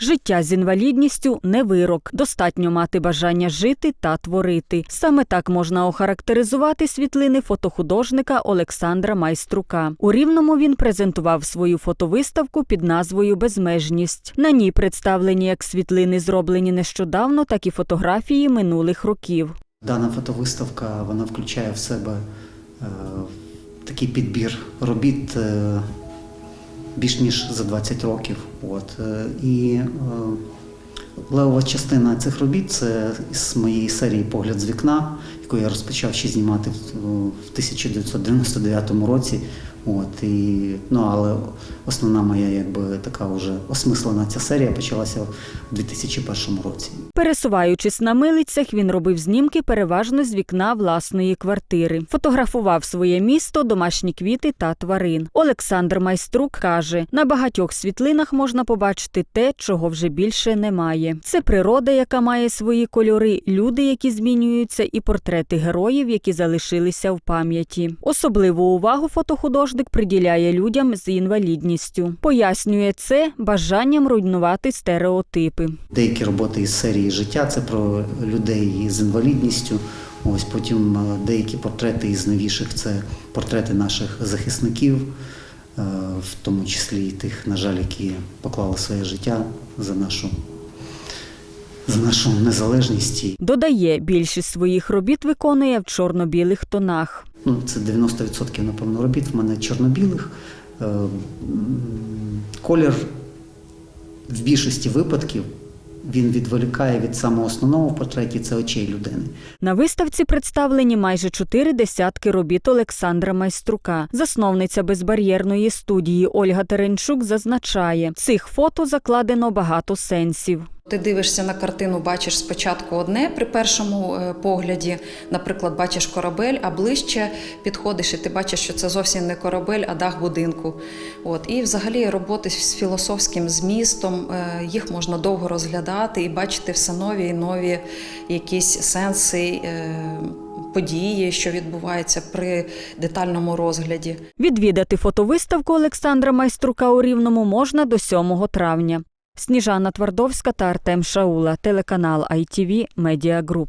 Життя з інвалідністю не вирок. Достатньо мати бажання жити та творити. Саме так можна охарактеризувати світлини фотохудожника Олександра Майструка. У Рівному він презентував свою фотовиставку під назвою Безмежність. На ній представлені як світлини, зроблені нещодавно, так і фотографії минулих років. Дана фотовиставка вона включає в себе е, такий підбір робіт е, більш ніж за 20 років. От. Е, і е, левова частина цих робіт це з моєї серії Погляд з вікна, яку я розпочав ще знімати в, в 1999 році. От, і, ну, але основна моя якби, така вже осмислена ця серія почалася в 2001 році. Пересуваючись на милицях, він робив знімки переважно з вікна власної квартири. Фотографував своє місто, домашні квіти та тварин. Олександр Майструк каже: на багатьох світлинах можна побачити те, чого вже більше немає. Це природа, яка має свої кольори, люди, які змінюються, і портрети героїв, які залишилися в пам'яті. Особливу увагу фотохудожник приділяє людям з інвалідністю. Пояснює це бажанням руйнувати стереотипи. Деякі роботи із серії життя це про людей з інвалідністю. Ось потім е, деякі портрети із новіших це портрети наших захисників, е, в тому числі і тих, на жаль, які поклали своє життя за нашу, за нашу незалежність. Додає, більшість своїх робіт виконує в чорно-білих тонах. Ну, це 90% напевно робіт в мене чорно-білих. Е, Колір в більшості випадків він відволікає від самого основного в портреті це очей людини. На виставці представлені майже чотири десятки робіт Олександра Майструка. Засновниця безбар'єрної студії Ольга Теренчук зазначає, цих фото закладено багато сенсів. Ти дивишся на картину, бачиш спочатку одне при першому е, погляді, наприклад, бачиш корабель, а ближче підходиш і ти бачиш, що це зовсім не корабель, а дах будинку. От і взагалі роботи з філософським змістом е, їх можна довго розглядати і бачити все нові і нові якісь сенси. е, Події, що відбуваються при детальному розгляді. Відвідати фотовиставку Олександра Майструка у Рівному можна до 7 травня. Сніжана Твардовська та Артем Шаула, телеканал ITV Media Group.